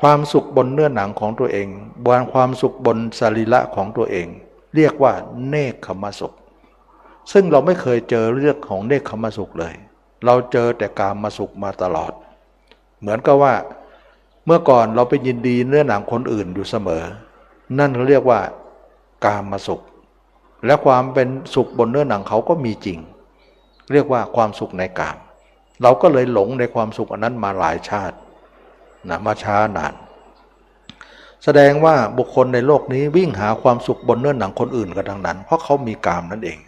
ความสุขบนเนื้อหนังของตัวเองบนความสุขบนสรีระของตัวเอง เรียกว่าเนคขมสุข ซึ่งเราไม่เคยเจอเรื่องของเนคขมสุขเลย เราเจอแต่กามมาสุขมาตลอด เหมือนกับว่า เมื่อก่อนเราไปยินดีเนื้อหนังคนอื่นอยู่เสมอ นั่นเขาเรียกว่ากามมาสุข และความเป็นสุขบนเนื้อหนังเขาก็มีจริง เรียกว่าความสุขในกาม เราก็เลยหลงในความสุขอันนั้นมาหลายชาติ นะมาช้านาน แสดงว่าบุคคลในโลกนี้วิ่งหาความสุขบนเนื้อหนังคนอื่นกันทั้งนั้น เพราะเขามีกามนั่นเอง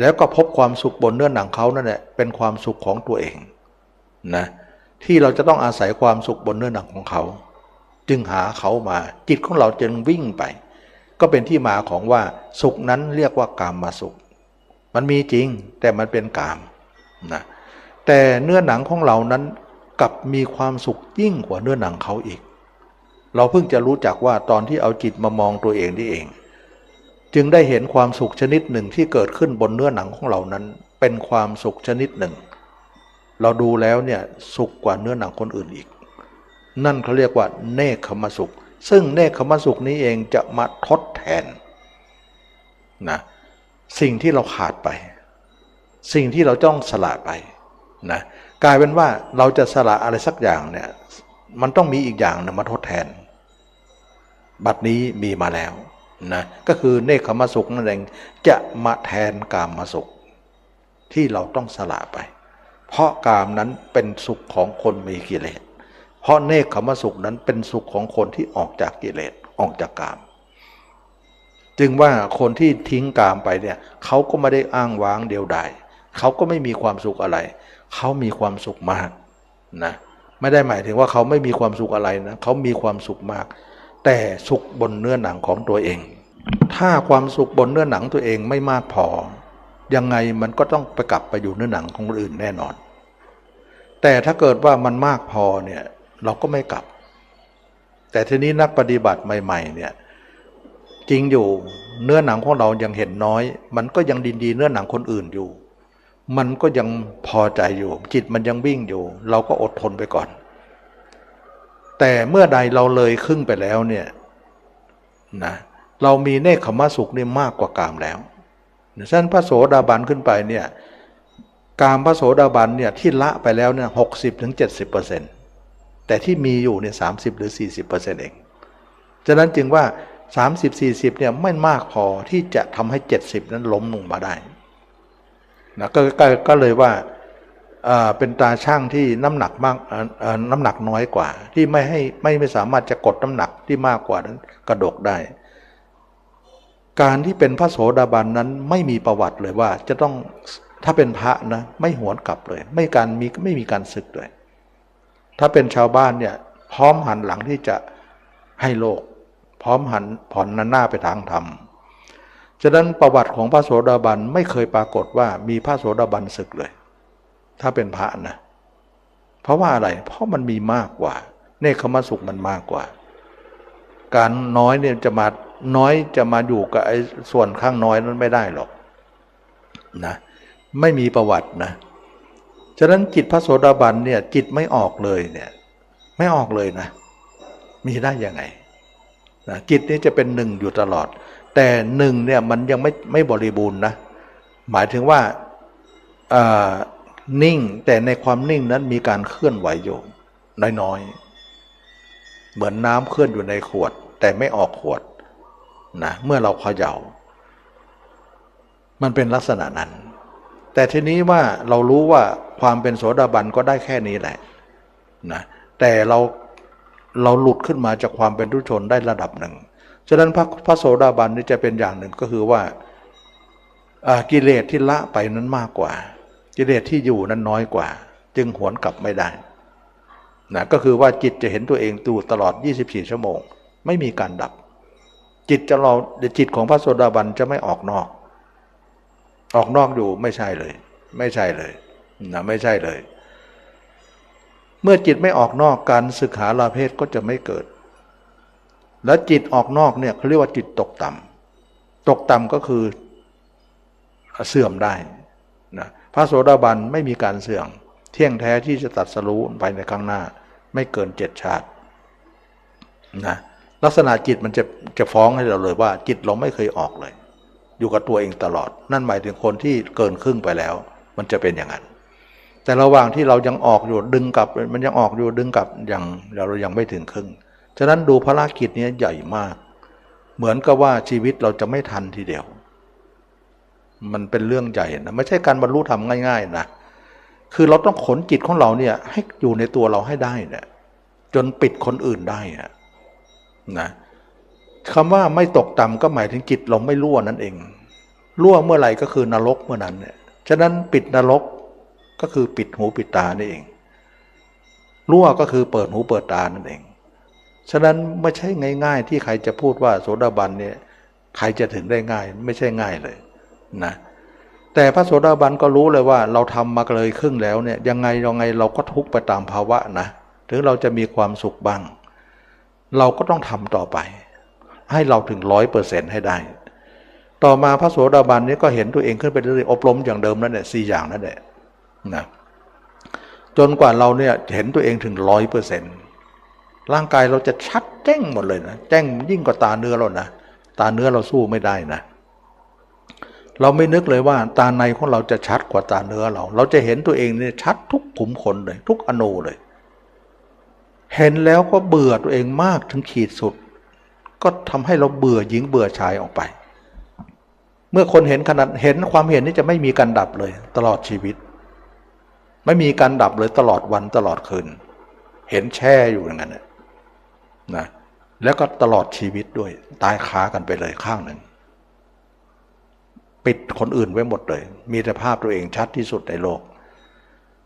แล้วก็พบความสุขบนเนื้อหนังเขานั่นแหละเป็นความสุขของตัวเองนะที่เราจะต้องอาศัยความสุขบนเนื้อหนังของเขา จึงหาเขามาจิตของเราจึงวิ่งไป ก็เป็นที่มาของว่าสุขนั้นเรียกว่ากามมาสุข มันมีจริงแต่มันเป็นกามนะแต่เนื้อหนังของเรานั้น กับมีความสุขยิ่งกว่าเนื้อหนังเขาอีก เราเพิ่งจะรู้จักว่าตอนที่เอาจิตมามองตัวเองนี่เอง จึงได้เห็นความสุขชนิดหนึ่งที่เกิดขึ้นบนเนื้อหนังของเรานั้น เป็นความสุขชนิดหนึ่ง เราดูแล้วเนี่ยสุขกว่าเนื้อหนังคนอื่นอีก นั่นเขาเรียกว่าเนคขมสุข ซึ่งเนคขมสุขนี้เองจะมาทดแทนนะสิ่งที่เราขาดไป สิ่งที่เราต้องสละไปนะ กลายเป็นว่าเราจะสละอะไรสักอย่างเนี่ยมันต้องมีอีกอย่างนึงมาทดแทน บัดนี้มีมาแล้วนะก็คือเนคขมสุขนั่นเองจะมาแทนกามมาสุข ที่เราต้องสละไป เพราะกามนั้นเป็นสุขของคนมีกิเลสเพราะเนคขมสุขนั้นเป็นสุขของคนที่ออกจากกิเลสออกจากกาม จึงว่าคนที่ทิ้งกามไปเนี่ยเขาก็ไม่ได้อ้างว้างเดียวดายเขาก็ไม่มีความสุขอะไร เขามีความสุขมากนะไม่ได้หมายถึงว่าเขาไม่มีความสุขอะไรนะเขามีความสุขมาก แต่สุขบนเนื้อหนังของตัวเอง ถ้าความสุขบนเนื้อหนังตัวเองไม่มากพอ ยังไงมันก็ต้องไปกลับไปอยู่เนื้อหนังของคนอื่นแน่นอน แต่ถ้าเกิดว่ามันมากพอเนี่ยเราก็ไม่กลับ แต่ทีนี้นักปฏิบัติใหม่ๆเนี่ยจริงอยู่เนื้อหนังของเรายังเห็นน้อย มันก็ยังดินดีเนื้อหนังคนอื่นอยู่ มันก็ยังพอใจอยู่ จิตมันยังวิ่งอยู่ เราก็อดทนไปก่อน แต่เมื่อใดเราเลยครึ่งไปแล้วเนี่ยนะเรามีเนคขมสุขนี่มากกว่ากามแล้วฉะนั้นพระโสดาบันขึ้นไปเนี่ยกามพระโสดาบันเนี่ยที่ละไปแล้วเนี่ยหกสิบถึงเจ็ดสิบเปอร์เซ็นต์แต่ที่มีอยู่เนี่ยสามสิบหรือสี่สิบเปอร์เซ็นต์เอง ฉะนั้นจึงว่าสามสิบสี่สิบเนี่ยไม่มากพอที่จะทำให้เจ็ดสิบนั้นล้มลงมาได้ นะกกก็เลยว่าเป็นตาช่างที่น้ำหนักมากน้ำหนักน้อยกว่า ที่ไม่ให้ไม่ไม่สามารถจะกดน้ำหนักที่มากกว่านั้นกระดกได้ การที่เป็นพระโสดาบันนั้นไม่มีประวัติเลยว่าจะต้องถ้าเป็นพระนะไม่หวนกลับเลย ไม่การมีไม่มีการศึกเลย ถ้าเป็นชาวบ้านเนี่ยพร้อมหันหลังที่จะให้โลก พร้อมหันผ่อนหน้าไปทางธรรม ฉะนั้นประวัติของพระโสดาบันไม่เคยปรากฏว่ามีพระโสดาบันศึกเลย ถ้าเป็นพระนะ เพราะว่าอะไร เพราะมันมีมากกว่า เนคขมสุขมันมากกว่า การน้อยเนี่ยจะมาน้อยจะมาอยู่กับไอ้ส่วนข้างน้อยนั้นไม่ได้หรอกนะ ไม่มีประวัตินะ ฉะนั้นจิตพระโสดาบันเนี่ยจิตไม่ออกเลยเนี่ยไม่ออกเลยนะ มีได้ยังไงนะจิตนี้จะเป็นหนึ่งอยู่ตลอด แต่หนึ่งเนี่ยมันยังไม่ไม่บริบูรณ์นะ หมายถึงว่านิ่งแต่ในความนิ่งนั้นมีการเคลื่อนไหวอยู่น้อยๆ เหมือนน้ำเคลื่อนอยู่ในขวด แต่ไม่ออกขวดนะเมื่อเราเขย่า มันเป็นลักษณะนั้น แต่ทีนี้ว่าเรารู้ว่าความเป็นโสดาบันก็ได้แค่นี้แหละนะแต่เราเราหลุดขึ้นมาจากความเป็นทุชนได้ระดับหนึ่ง ฉะนั้นพระพระโสดาบันนี่จะเป็นอย่างหนึ่งก็คือว่ากิเลสที่ละไปนั้นมากกว่า กิเลสที่อยู่นั้นน้อยกว่า จึงหวนกลับไม่ได้นะก็คือว่าจิตจะเห็นตัวเองตูตลอด 24 ชั่วโมง ไม่มีการดับ จิตจะเราจิตของพระโสดาบันจะไม่ออกนอก ออกนอกอยู่ไม่ใช่เลย ไม่ใช่เลยนะไม่ใช่เลย เมื่อจิตไม่ออกนอกการศึกษาลาเพศก็จะไม่เกิด แล้วจิตออกนอกเนี่ยเขาเรียกว่าจิตตกต่ำตกต่ำก็คือเสื่อมได้นะพระโสดาบันไม่มีการเสื่อม เที่ยงแท้ที่จะตัดสรู้ไปในข้างหน้า ไม่เกินเจ็ดชาตินะลักษณะจิตมันจะจะฟ้องให้เราเลยว่า จิตเราไม่เคยออกเลย อยู่กับตัวเองตลอด นั่นหมายถึงคนที่เกินครึ่งไปแล้ว มันจะเป็นอย่างนั้น แต่ระหว่างที่เรายังออกอยู่ดึงกลับ มันยังออกอยู่ดึงกลับอย่างเรายังไม่ถึงครึ่ง ฉะนั้นดูภารกิจนี้ใหญ่มาก เหมือนกับว่าชีวิตเราจะไม่ทันทีเดียว มันเป็นเรื่องใหญ่นะ ไม่ใช่การบรรลุธรรมง่าย ๆ นะ คือเราต้องขนจิตของเราเนี่ยให้อยู่ในตัวเราให้ได้เนี่ยจนปิดคนอื่นได้นะคำว่าไม่ตกต่ำก็หมายถึงจิตเราไม่รั่วนั่นเอง รั่วเมื่อไหร่ก็คือนรกเมื่อนั้นเนี่ยฉะนั้นปิดนรกก็คือปิดหูปิดตานี่เองรั่วก็คือเปิดหูเปิดตานั่นเอง ฉะนั้นไม่ใช่ง่าย ๆ ที่ใครจะพูดว่าโสดาบันเนี่ยใครจะถึงได้ง่ายไม่ใช่ง่ายเลยนะแต่พระโสดาบันก็รู้เลยว่าเราทำมาเลยครึ่งแล้วเนี่ยยังไงยังไงเราก็ทุกไปตามภาวะนะถึงเราจะมีความสุขบ้าง เราก็ต้องทำต่อไป ให้เราถึงร้อยเปอร์เซ็นต์ให้ได้ ต่อมาพระโสดาบันนี้ก็เห็นตัวเองขึ้นไปเรื่อยๆอบรมอย่างเดิมนั่นแหละสี่อย่างนั่นแหละนะจนกว่าเราเนี่ยเห็นตัวเองถึงร้อยเปอร์เซ็นต์ ร่างกายเราจะชัดแจ้งหมดเลยนะแจ้งยิ่งกว่าตาเนื้อเรานะตาเนื้อเราสู้ไม่ได้นะ เราไม่นึกเลยว่าตาในของเราจะชัดกว่าตาเนื้อเรา เราจะเห็นตัวเองเนี่ยชัดทุกขุมขนเลย ทุกอนูเลย เห็นแล้วก็เบื่อตัวเองมากถึงขีดสุด ก็ทำให้เราเบื่อหญิงเบื่อชายออกไป เมื่อคนเห็นขนาดเห็นความเห็นนี้จะไม่มีการดับเลย ตลอดชีวิต ไม่มีการดับเลยตลอดวันตลอดคืน เห็นแช่อยู่อย่างนั้น นะแล้วก็ตลอดชีวิตด้วย ตายค้ากันไปเลยข้างหนึ่ง ปิดคนอื่นไว้หมดเลย มีแต่ภาพตัวเองชัดที่สุดในโลก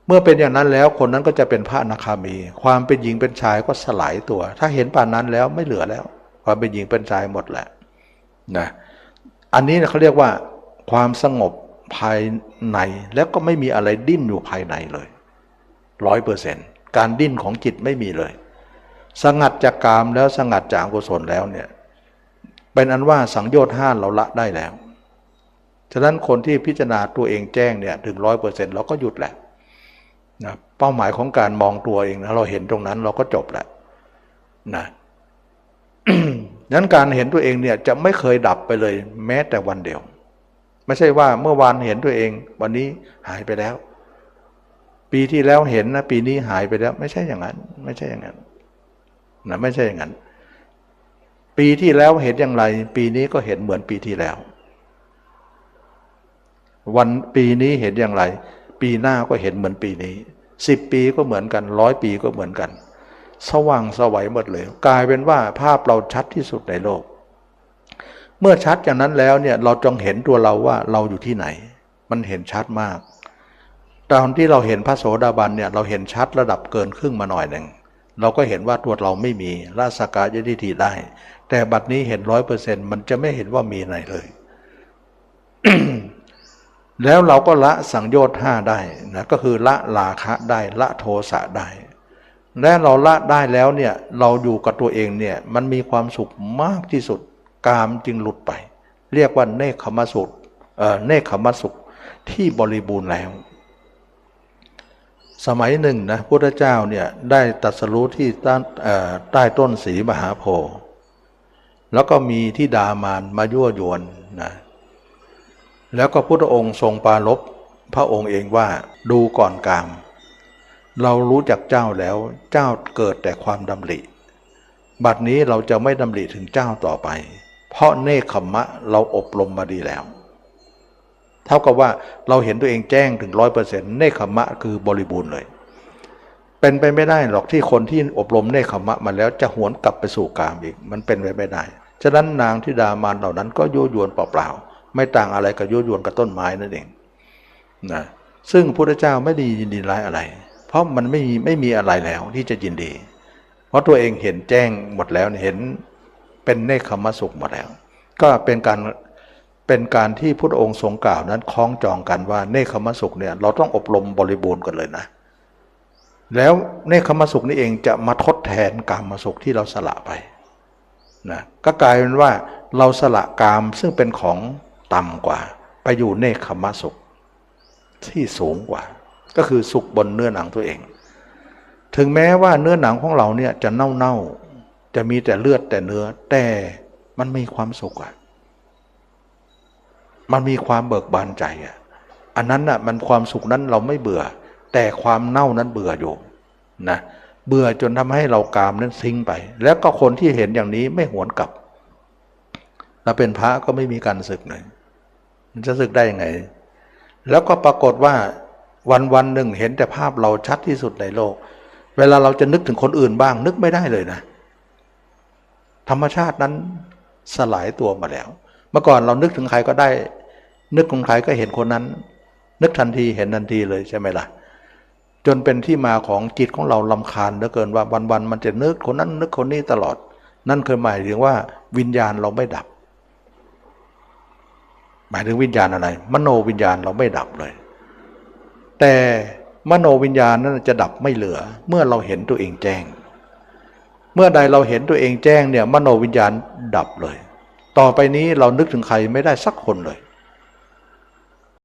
เมื่อเป็นอย่างนั้นแล้วคนนั้นก็จะเป็นพระอนาคามี ความเป็นหญิงเป็นชายก็สลายตัว ถ้าเห็นป่านนั้นแล้วไม่เหลือแล้ว ความเป็นหญิงเป็นชายหมดแหละนะอันนี้เขาเรียกว่าความสงบภายในแล้วก็ไม่มีอะไรดิ้นอยู่ภายในเลยร้อยเปอร์เซนต์การดิ้นของจิตไม่มีเลย สงัดจากกามแล้วสงัดจากกุศลแล้วเนี่ยเป็นอันว่าสังโยชน์ห้าเราละได้แล้ว ฉะนั้นคนที่พิจารณาตัวเองแจ้งเนี่ยถึงร้อยเปอร์เซ็นต์เราก็หยุดแหละนะเป้าหมายของการมองตัวเองนะเราเห็นตรงนั้นเราก็จบแหละนะนั้นการเห็นตัวเองเนี่ยจะไม่เคยดับไปเลย แม้แต่วันเดียว ไม่ใช่ว่าเมื่อวานเห็นตัวเอง วันนี้หายไปแล้ว ปีที่แล้วเห็นนะปีนี้หายไปแล้ว ไม่ใช่อย่างนั้น ไม่ใช่อย่างนั้น นะไม่ใช่อย่างนั้น ปีที่แล้วเห็นอย่างไร ปีนี้ก็เห็นเหมือนปีที่แล้ว วันปีนี้เห็นอย่างไร ปีหน้าก็เห็นเหมือนปีนี้สิบปีก็เหมือนกันร้อยปีก็เหมือนกัน สว่างสวัยหมดเลย กลายเป็นว่าภาพเราชัดที่สุดในโลก เมื่อชัดอย่างนั้นแล้วเนี่ยเราจงเห็นตัวเราว่าเราอยู่ที่ไหน มันเห็นชัดมาก ตอนที่เราเห็นพระโสดาบันเนี่ยเราเห็นชัดระดับเกินครึ่งมาหน่อยหนึ่ง เราก็เห็นว่าตัวเราไม่มีราสกายทิฏฐิได้ แต่บัดนี้เห็นร้อยเปอร์เซ็นต์มันจะไม่เห็นว่ามีไหนเลย แล้วเราก็ละสังโยชน์ห้าได้นะก็คือละลาคะได้ละโทสะได้ และเราละได้แล้วเนี่ยเราอยู่กับตัวเองเนี่ยมันมีความสุขมากที่สุดกามจึงหลุดไป เรียกว่าเนคขมสุขเอ่อเนคขมสุขที่บริบูรณ์แล้ว สมัยหนึ่งนะพุทธเจ้าเนี่ยได้ตรัสรู้ที่ใต้ใต้ต้นสีมหาโพธิ์แล้วก็มีที่ดามานมายั่วยวนนะแล้วก็พุทธองค์ทรงปาลบพระองค์เองว่าดูก่อนกาม เรารู้จักเจ้าแล้วเจ้าเกิดแต่ความดำริ บัดนี้เราจะไม่ดำริถึงเจ้าต่อไป เพราะเนคขมมะเราอบรมมาดีแล้ว เท่ากับว่าเราเห็นตัวเองแจ้งถึงร้อยเปอร์เซ็นต์เนคขมะคือบริบูรณ์เลย เป็นไปไม่ได้หรอกที่คนที่อบรมเนคขมะมาแล้วจะหวนกลับไปสู่กามอีก มันเป็นไปไม่ได้ ฉะนั้นนางทิดามานเหล่านั้นก็ยั่วยวนเปล่าๆไม่ต่างอะไรกับยั่วยวนกับต้นไม้นั่นเองนะซึ่งพระเจ้าไม่ได้ยินดีร้ายอะไร เพราะมันไม่มีไม่มีอะไรแล้วที่จะยินดี เพราะตัวเองเห็นแจ้งหมดแล้วเห็นเป็นเนคขมสุขหมดแล้ว ก็เป็นการ เป็นการที่พระองค์ทรงกล่าวนั้นคล้องจองกันว่าเนคขมสุขเนี่ยเราต้องอบรมบริบูรณ์กันเลยนะ แล้วเนคขมสุขนี่เองจะมาทดแทนกามสุขที่เราสละไปนะก็กลายเป็นว่าเราสละกามซึ่งเป็นของต่ำกว่า ไปอยู่เนคขมสุขที่สูงกว่า ก็คือสุขบนเนื้อหนังตัวเอง ถึงแม้ว่าเนื้อหนังของเราเนี่ยจะเน่าเน่าจะมีแต่เลือดแต่เนื้อแต่มันมีความสุขอะ มันมีความเบิกบานใจอะอันนั้นน่ะมันความสุขนั้นเราไม่เบื่อ แต่ความเน่านั้นเบื่ออยู่นะเบื่อจนทำให้เรากามนั้นทิ้งไป แล้วก็คนที่เห็นอย่างนี้ไม่หวนกลับเราเป็นพระก็ไม่มีการศึกเลยมันจะศึกได้ยังไง แล้วก็ปรากฏว่าวันวันหนึ่งเห็นแต่ภาพเราชัดที่สุดในโลก เวลาเราจะนึกถึงคนอื่นบ้าง นึกไม่ได้เลยนะ ธรรมชาตินั้นสลายตัวมาแล้ว เมื่อก่อนเรานึกถึงใครก็ได้ นึกถึงใครก็เห็นคนนั้น นึกทันทีเห็นทันทีเลยใช่ไหมล่ะ จนเป็นที่มาของจิตของเราลำคาญเหลือเกินว่าวันๆมันจะนึกคนนั้นนึกคนนี้ตลอด นั่นคือหมายถึงว่าวิญญาณเราไม่ดับ หมายถึงวิญญาณอะไร มโนวิญญาณเราไม่ดับเลย แต่มโนวิญญาณนั้นจะดับไม่เหลือ เมื่อเราเห็นตัวเองแจ้ง เมื่อใดเราเห็นตัวเองแจ้งเนี่ยมโนวิญญาณดับเลย ต่อไปนี้เรานึกถึงใครไม่ได้สักคนเลย